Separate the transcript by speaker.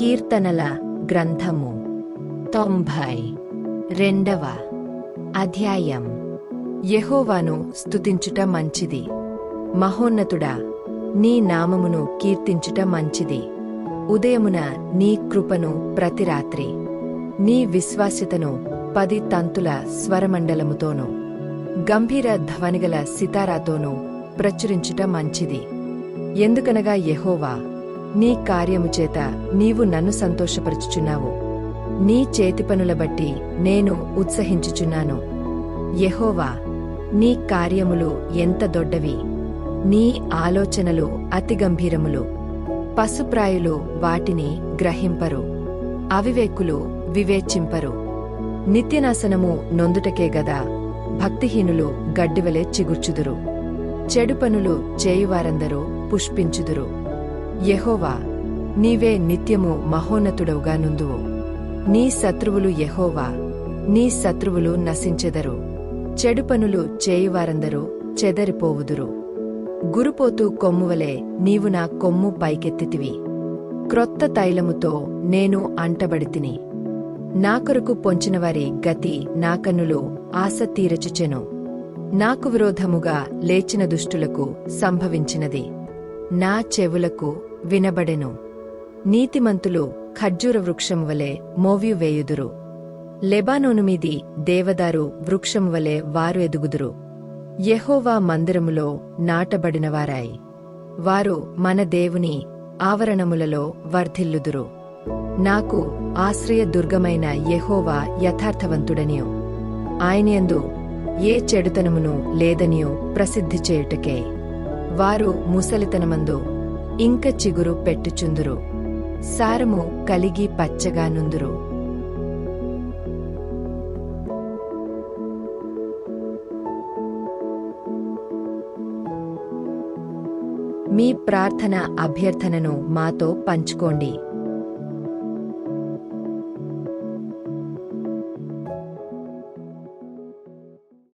Speaker 1: కీర్తనల గ్రంథము తొంభై రెండవ అధ్యాయం యెహోవాను స్తుతించుట మంచిది మహోన్నతుడా నీ నామమును కీర్తించుట మంచిది ఉదయమున నీ కృపను ప్రతి రాత్రి నీ విశ్వాస్యతను పది తంతుల స్వరమండలముతోనూ గంభీర ధ్వనిగల సితారాతోనూ ప్రచురించుట మంచిది ఎందుకనగా యహోవా నీ కార్యము చేత నీవు నన్ను సంతోషపరచుచున్నావు. నీ చేతి పనుల బట్టి నేను ఉత్సహించుచున్నాను. యహోవా నీ కార్యములు ఎంత దొడ్డవి. నీ ఆలోచనలు అతి గంభీరములు. పశుప్రాయులు వాటిని గ్రహింపరు. అవివేకులు వివేచింపరు. నిత్యనాశనము నొందుటకే గదా భక్తిహీనులు గడ్డివలే చిగుర్చుదురు. చెడు పనులు చేయువారందరూ పుష్పించుదురు. యెహోవా నీవే నిత్యము మహోన్నతుడవుగా నుందువు. నీ శత్రువులు యెహోవా నీ శత్రువులు నశించెదరు. చెడు పనులు చేయువారందరూ చెదరిపోవుదురు. గురుపోతు కొమ్మువలే నీవు నా కొమ్ము పైకెత్తితివి. క్రొత్త తైలముతో నేను అంటబడితిని. నా కొరకు పొంచినవారి గతి నా కన్నులు ఆశ తీరచుచెను. నాకు విరోధముగా లేచిన దుష్టులకు సంభవించినది. నా చెవులకు వినబడెను. నీతిమంతులు ఖర్జూర వృక్షం వలె మోవ్యు వేయుదురు. లెబానోను మీది దేవదారు వృక్షం వలె వారు ఎదుగుదురు. యెహోవా మందిరములో నాటబడినవారాయి వారు మన దేవుని ఆవరణములలో వర్ధిల్లుదురు. నాకు ఆశ్రయ దుర్గమైన యెహోవా యథార్థవంతుడనియు. ఆయనయందు ఏ చెడుతనమును లేదనియో ప్రసిద్ధి చేయుటకే. వారు ముసలితనమందు ఇంక చిగురు పెట్టుచుందురు. సారము కలిగి పచ్చగా నుందురు. మీ ప్రార్థన అభ్యర్థనను మాతో పంచుకోండి.